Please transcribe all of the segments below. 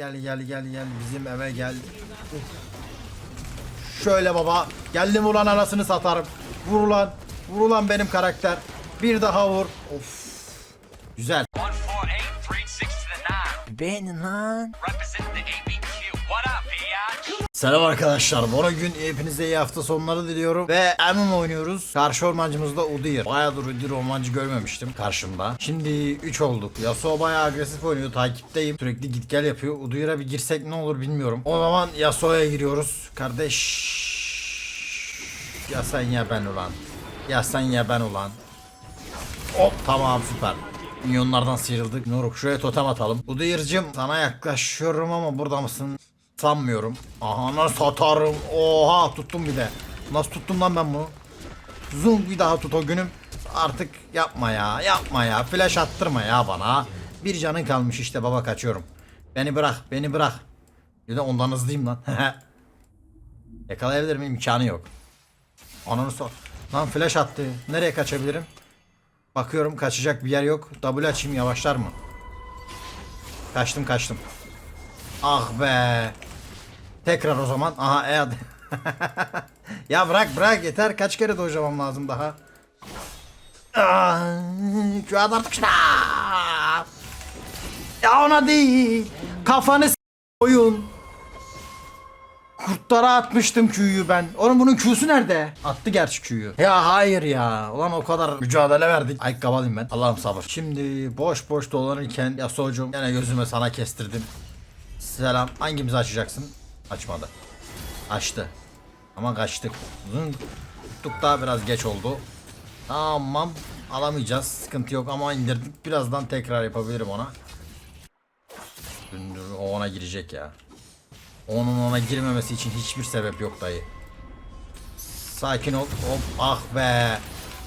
Gel gel gel gel bizim eve gel. Şöyle baba. Geldim ulan anasını satarım. Vur ulan. Vur ulan benim karakter. Bir daha vur. Of. Güzel. 148, 36 to the 9. Beğenin lan. Selam arkadaşlar. Bora gün hepinize iyi hafta sonları diliyorum. Ve MM oynuyoruz. Karşı ormancımız da Udyr. Bayağıdır Udyr ormancı görmemiştim karşımda. Şimdi 3 olduk. Yasuo bayağı agresif oynuyor. Takipteyim. Sürekli git gel yapıyor. Udyr'a bir girsek ne olur bilmiyorum. O zaman Yasuo'ya giriyoruz. Kardeş. Ya sen ya ben ulan. Ya sen ya ben ulan. Hop tamam süper. Milyonlardan sıyrıldık. Nuruk şuraya totem atalım. Udyr'cım sana yaklaşıyorum ama burada mısın? Sanmıyorum. Aha nasıl satarım. Oha tuttum bir de. Nasıl tuttum lan ben bunu? Zoom bir daha tut o günüm. Artık yapma ya yapma ya. Flash attırma ya bana. Bir canın kalmış işte baba kaçıyorum. Beni bırak beni bırak. Bir de ondan hızlıyım lan. Yakalayabilir miyim? İmkanı yok. Ananı sor. Lan flash attı. Nereye kaçabilirim? Bakıyorum kaçacak bir yer yok. W açayım yavaşlar mı? Kaçtım kaçtım. Ah be. Tekrar o zaman. Aha e hadi. ya bırak bırak yeter. Kaç kere dojlamam lazım daha. Ah, Şu artık şuna. Ya ona değil. Kafanı s- oyun. Kurtlara atmıştım Q'yu ben. Oğlum bunun Q'su nerede? Attı gerçi Q'yu. Ya hayır ya. Ulan o kadar mücadele verdik. Ay kabalayım ben. Allah'ım sabır. Şimdi boş boş dolanırken ya soğucum yine gözüme sana kestirdim. Selam. Hangimizi açacaksın? Açmadı. Açtı. Ama kaçtık. Tuttuk daha biraz geç oldu. Tamam. Alamayacağız. Sıkıntı yok ama indirdik. Birazdan tekrar yapabilirim ona. O ona girecek ya. Onun ona girmemesi için hiçbir sebep yok dayı. Sakin ol. Hop ah be.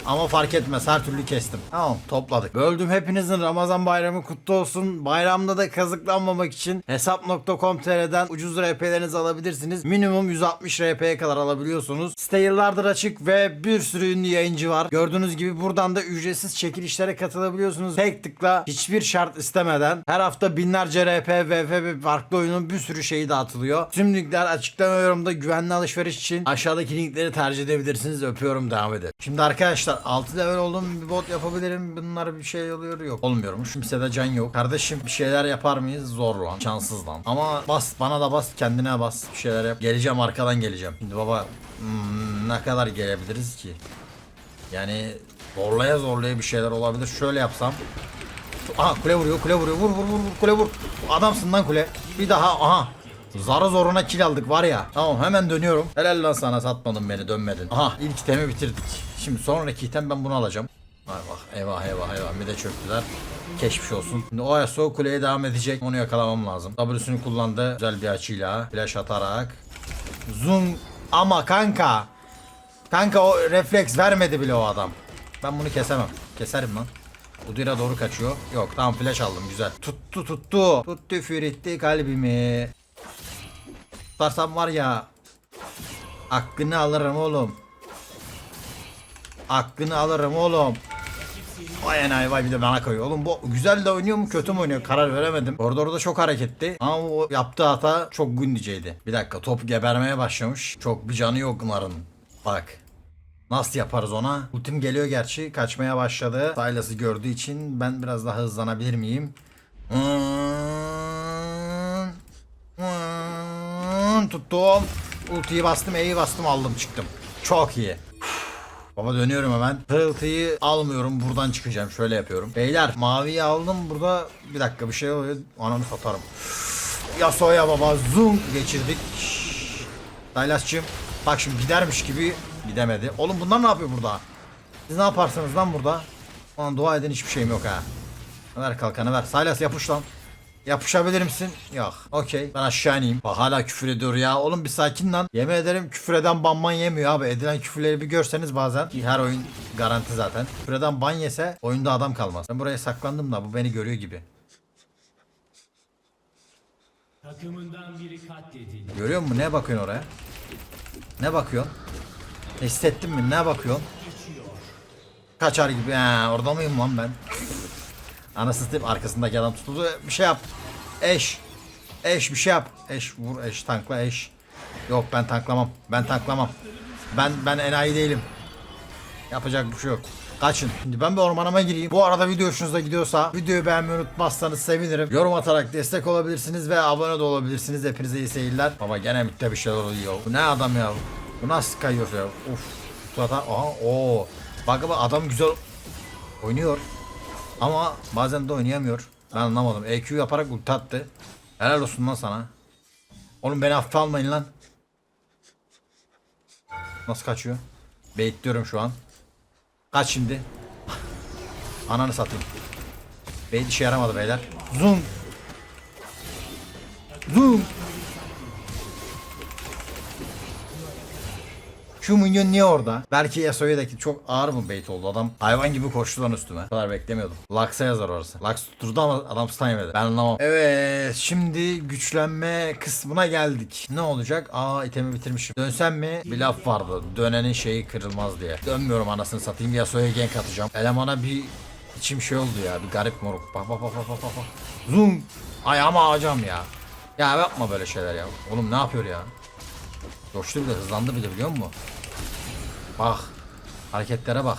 Ama fark etmez her türlü kestim. Tamam topladık. Böldüm hepinizin Ramazan bayramı kutlu olsun. Bayramda da kazıklanmamak için hesap.com.tr'den ucuz RP'lerinizi alabilirsiniz. Minimum 160 RP'ye kadar alabiliyorsunuz. Site yıllardır açık ve bir sürü ünlü yayıncı var. Gördüğünüz gibi buradan da ücretsiz çekilişlere katılabiliyorsunuz. Tek tıkla hiçbir şart istemeden her hafta binlerce RP, VF farklı oyunun bir sürü şeyi dağıtılıyor. Tüm linkler açıklama yorumda güvenli alışveriş için aşağıdaki linkleri tercih edebilirsiniz. Öpüyorum devam edin. Şimdi arkadaşlar 6 level oldum bir bot yapabilirim. Bunlar bir şey oluyor yok. Olmuyormuş. Kimsede can yok. Kardeşim bir şeyler yapar mıyız? Zor lan. Şanssız lan. Ama bas bana da bas kendine bas. Bir şeyler yap. Geleceğim arkadan geleceğim. Şimdi baba hmm, ne kadar gelebiliriz ki? Yani zorlaya zorlaya bir şeyler olabilir. Şöyle yapsam. Aha kule vuruyor kule vuruyor. Vur vur vur vur kule vur. Adamsın lan kule. Bir daha aha. Zarı zoruna kill aldık var ya. Tamam hemen dönüyorum. Helal lan sana satmadın beni dönmedin. Aha ilk itemi bitirdik. Şimdi sonraki item ben bunu alacağım. Ay bak eyvah eyvah eyvah bir de çöktüler. Geçmiş olsun. Şimdi o Yasuo kuleye devam edecek. Onu yakalamam lazım. W'sünü kullandı. Güzel bir açıyla. Flash atarak. Zoom. Ama kanka. Kanka o refleks vermedi bile o adam. Ben bunu kesemem. Keserim lan. Udyr'a doğru kaçıyor. Yok tamam flash aldım güzel. Tuttu tuttu. Tuttu füritti kalbimi. Tutarsam var ya. Hakkını alırım oğlum. Hakkını alırım oğlum. Vay enayi vay bir de bana koyuyor. Oğlum bu güzel de oynuyor mu kötü mü oynuyor karar veremedim. Orada orada çok hareketli. Ama o yaptığı hata çok gündiceydi. Bir dakika top gebermeye başlamış. Çok bir canı yok Nar'ın. Bak. Nasıl yaparız ona? Ultim geliyor gerçi. Kaçmaya başladı. Silas'ı gördüğü için ben biraz daha hızlanabilir miyim? Hmm. Hmm. Tuttum. Ultiyi bastım, E'yi bastım, aldım çıktım. Çok iyi. Baba dönüyorum hemen. Pırıltıyı almıyorum. Buradan çıkacağım. Şöyle yapıyorum. Beyler maviyi aldım. Burada bir dakika bir şey oluyor. Ananı satarım. Yasuo'ya baba zoom geçirdik. Daylasçığım. Bak şimdi gidermiş gibi gidemedi. Oğlum bunlar ne yapıyor burada? Siz ne yaparsınız lan burada? Lan dua edin hiçbir şeyim yok ha. Ver kalkanı ver. Silas yapış lan. Yapışabilir misin? Yok. Okey. Ben aşağı ineyim. Bak hala küfür ediyor ya. Oğlum bir sakin lan. Yemin ederim küfür eden banman yemiyor abi. Edilen küfürleri bir görseniz bazen. ki Her oyun garanti zaten. Küfür eden ban yese oyunda adam kalmaz. Ben buraya saklandım da bu beni görüyor gibi. Takımından biri katledildi. Görüyor musun? Ne bakıyorsun oraya? Ne bakıyorsun? Hissettin mi? Ne bakıyorsun? Kaçar gibi. Ha, orada mıyım lan ben? Anasını satayım arkasındaki adam tutuldu. Bir şey yap. Eş. Eş bir şey yap. Eş vur eş tankla eş. Yok ben tanklamam. Ben tanklamam. Ben ben enayi değilim. Yapacak bir şey yok. Kaçın. Şimdi ben bir ormanıma gireyim. Bu arada video hoşunuza gidiyorsa videoyu beğenmeyi unutmazsanız sevinirim. Yorum atarak destek olabilirsiniz ve abone de olabilirsiniz. Hepinize iyi seyirler. Baba gene mitte bir şeyler oluyor. Bu ne adam ya? Bu nasıl kayıyor ya? Uf. Zaten aha o. Bak bak adam güzel oynuyor. Ama bazen de oynayamıyor. Ben anlamadım. EQ yaparak ulti attı. Helal olsun lan sana. Oğlum beni hafife almayın lan. Nasıl kaçıyor? Baitliyorum şu an. Kaç şimdi. Ananı satayım. Bait işe yaramadı beyler. Zoom. Zoom. Şu minyon niye orada? Belki Yasuo'ya da çok ağır mı bait oldu adam. Hayvan gibi koştu lan üstüme. Bu kadar beklemiyordum. Lux'a yazar orası. Lux tutturdu ama adam stun yemedi. Ben anlamam. Evet şimdi güçlenme kısmına geldik. Ne olacak? Aa itemi bitirmişim. Dönsem mi? Bir laf vardı. Dönenin şeyi kırılmaz diye. Dönmüyorum anasını satayım. Yasuo'ya gank atacağım. Elemana bir içim şey oldu ya. Bir garip moruk. Bak bak bak bak bak bak. Zoom. Ayağıma ağacağım ya. Ya yapma böyle şeyler ya. Oğlum ne yapıyor ya? Coştu bile hızlandı bile biliyor musun? Bak. Hareketlere bak.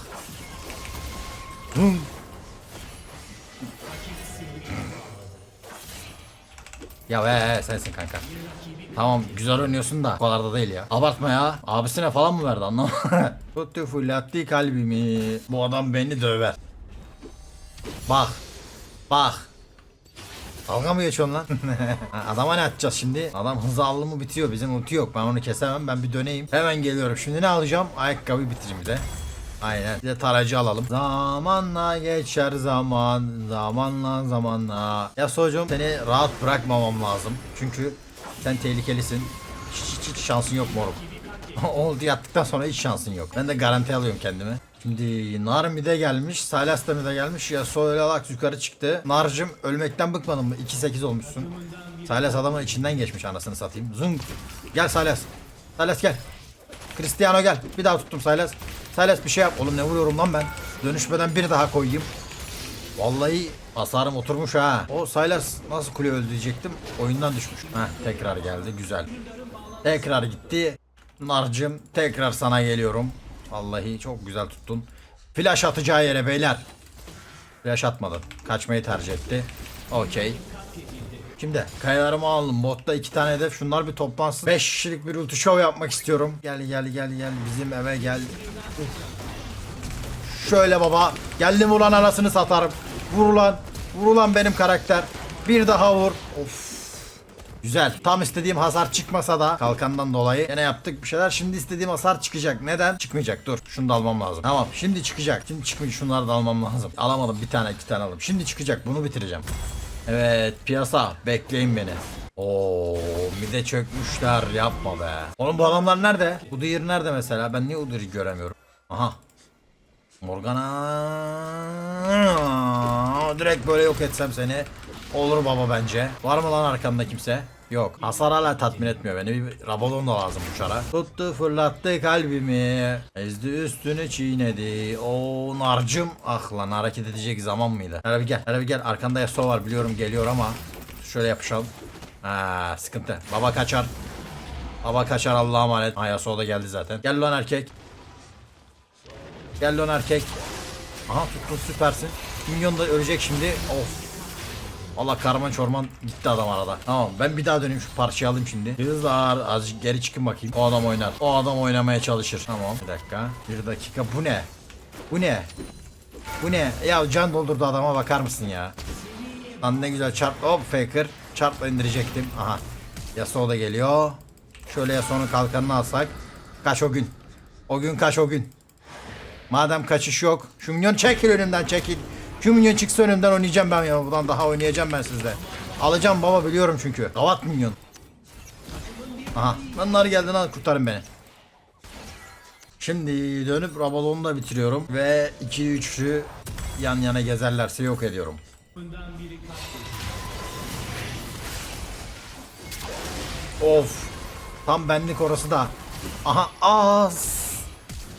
Ya ve sensin kanka. Tamam güzel oynuyorsun da o da değil ya. Abartma ya. Abisine falan mı verdi anlamadım. Tuttu fırlattı kalbimi. Bu adam beni döver. Bak. Bak. Dalga mı geçiyorsun lan? Adama ne atacağız şimdi? Adam hızı aldı mı bitiyor. Bizim ulti yok. Ben onu kesemem. Ben bir döneyim. Hemen geliyorum. Şimdi ne alacağım? Ayakkabı bitireyim bir de. Aynen. Bir de taracı alalım. Zamanla geçer zaman. Zamanla zamanla. Ya socuğum seni rahat bırakmamam lazım. Çünkü sen tehlikelisin. Hiç, hiç, hiç şansın yok moruk. Oldu yattıktan sonra hiç şansın yok. Ben de garanti alıyorum kendimi. Şimdi Nar mide gelmiş, Salas da mide gelmiş. Ya Soylalak yukarı çıktı. Narcım ölmekten bıkmadın mı? 2-8 olmuşsun. Salas adamın içinden geçmiş anasını satayım. Zung. Gel Salas. Salas gel. Cristiano gel. Bir daha tuttum Salas. Salas bir şey yap. Oğlum ne vuruyorum lan ben? Dönüşmeden bir daha koyayım. Vallahi hasarım oturmuş ha. O Silas nasıl kule öldü diyecektim. Oyundan düşmüş. Heh, tekrar geldi. Güzel. Tekrar gitti. Narcım tekrar sana geliyorum. Vallahi çok güzel tuttun. Flash atacağı yere beyler. Flash atmadın. Kaçmayı tercih etti. Okey. Şimdi kayalarımı aldım. Botta iki tane hedef. Şunlar bir toplansın. 5 kişilik bir ulti show yapmak istiyorum. Gel gel gel gel. Bizim eve gel. Şöyle baba. Geldim ulan anasını satarım. Vur ulan. Vur ulan benim karakter. Bir daha vur. Of. Güzel. Tam istediğim hasar çıkmasa da kalkandan dolayı yine yaptık bir şeyler. Şimdi istediğim hasar çıkacak. Neden? Çıkmayacak. Dur. Şunu da almam lazım. Tamam. Şimdi çıkacak. Şimdi çıkmayacak. Şunları da almam lazım. Alamadım. Bir tane iki tane aldım. Şimdi çıkacak. Bunu bitireceğim. Evet. Piyasa. Bekleyin beni. Oo, mide çökmüşler. Yapma be. Oğlum bu adamlar nerede? Udyr nerede mesela? Ben niye Udyr'i göremiyorum? Aha. Morgana direkt böyle yok etsem seni olur baba bence. Var mı lan arkanda kimse? Yok. Hasar hala tatmin etmiyor beni. Bir Rabadon da lazım bu çara. Tuttu fırlattı kalbimi. Ezdi üstünü çiğnedi. O narcım. Ah lan hareket edecek zaman mıydı? Hele bir gel. Hele bir gel. Arkanda Yasuo var biliyorum geliyor ama. Şöyle yapışalım. Ha sıkıntı. Baba kaçar. Baba kaçar Allah'a emanet. Ha Yasuo da geldi zaten. Gel lan erkek. Gel lan erkek. Aha tuttun süpersin. Minyon da ölecek şimdi. Of. Allah karman çorman gitti adam arada. Tamam ben bir daha döneyim şu parçayı alayım şimdi. Kızlar azıcık geri çıkın bakayım. O adam oynar. O adam oynamaya çalışır. Tamam bir dakika. Bir dakika bu ne? Bu ne? Bu ne? Ya can doldurdu adama bakar mısın ya? Lan ne güzel çarp. Hop faker. Çarpla indirecektim. Aha. Yasuo da geliyor. Şöyle Yasuo'nun kalkanını alsak. Kaç o gün. O gün kaç o gün. Madem kaçış yok. Şu minyon çekil önümden çekil. Şu minyon çıksa önümden oynayacağım ben ya. Buradan daha oynayacağım ben sizle. Alacağım baba biliyorum çünkü. Gavat minyon. Aha. Bunlar geldi lan kurtarın beni. Şimdi dönüp Rabadon'u da bitiriyorum. Ve 2-3'lü yan yana gezerlerse yok ediyorum. Of. Tam benlik orası da. Aha az.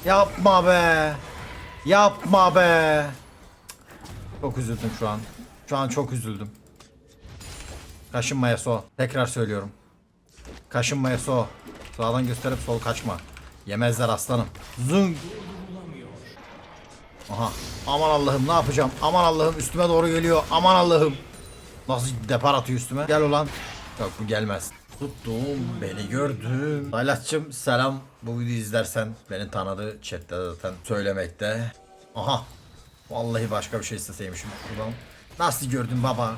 Yapma be. Yapma be. Çok üzüldüm şu an. Şu an çok üzüldüm. Kaşınmaya so. Tekrar söylüyorum. Kaşınmaya so. Sağdan gösterip sol kaçma. Yemezler aslanım. Zung. Aha. Aman Allah'ım ne yapacağım? Aman Allah'ım üstüme doğru geliyor. Aman Allah'ım. Nasıl depar atıyor üstüme? Gel ulan. Yok bu gelmez. Tuttum beni gördüm. Saylatçım selam. Bu videoyu izlersen beni tanıdı. Chatte zaten söylemekte. Aha. Vallahi başka bir şey isteseymişim. Şuradan. Nasıl gördün baba?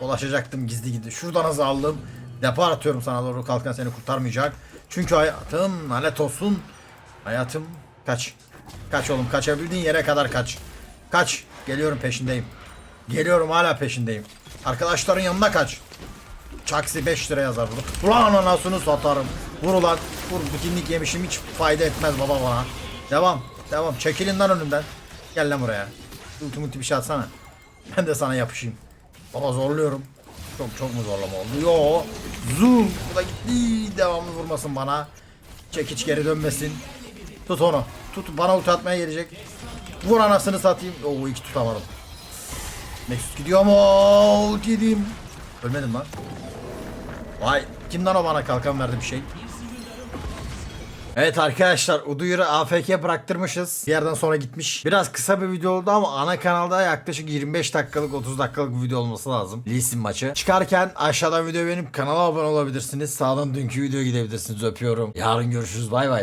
Ulaşacaktım gizli gizli. Şuradan hızlı aldım. Depar atıyorum sana doğru kalkan seni kurtarmayacak. Çünkü hayatım lanet olsun. Hayatım kaç. Kaç oğlum kaçabildiğin yere kadar kaç. Kaç. Geliyorum peşindeyim. Geliyorum hala peşindeyim. Arkadaşların yanına kaç. Çaksi 5 lira yazar burada. Ulan anasını satarım. Vur ulan. Vur bütünlük yemişim hiç fayda etmez baba bana. Devam. Devam. Çekilin lan önümden. Gel lan buraya. Ulti bir şey atsana. Ben de sana yapışayım. Baba zorluyorum. Çok çok mu zorlama oldu? Yo. Zoom. Bu da gitti. Devamlı vurmasın bana. Çekiç geri dönmesin. Tut onu. Tut bana ulti atmaya gelecek. Vur anasını satayım. Oo iki tutamadım. Nexus gidiyor mu? Ulti yediğim. Ölmedim lan. Vay kimden o bana kalkan verdi bir şey. Evet arkadaşlar Uduyur'u AFK bıraktırmışız. Bir yerden sonra gitmiş. Biraz kısa bir video oldu ama ana kanalda yaklaşık 25 dakikalık 30 dakikalık bir video olması lazım. Lee Sin maçı. Çıkarken aşağıdan video beğenip kanala abone olabilirsiniz. Sağdan dünkü videoya gidebilirsiniz. Öpüyorum. Yarın görüşürüz. Bay bay.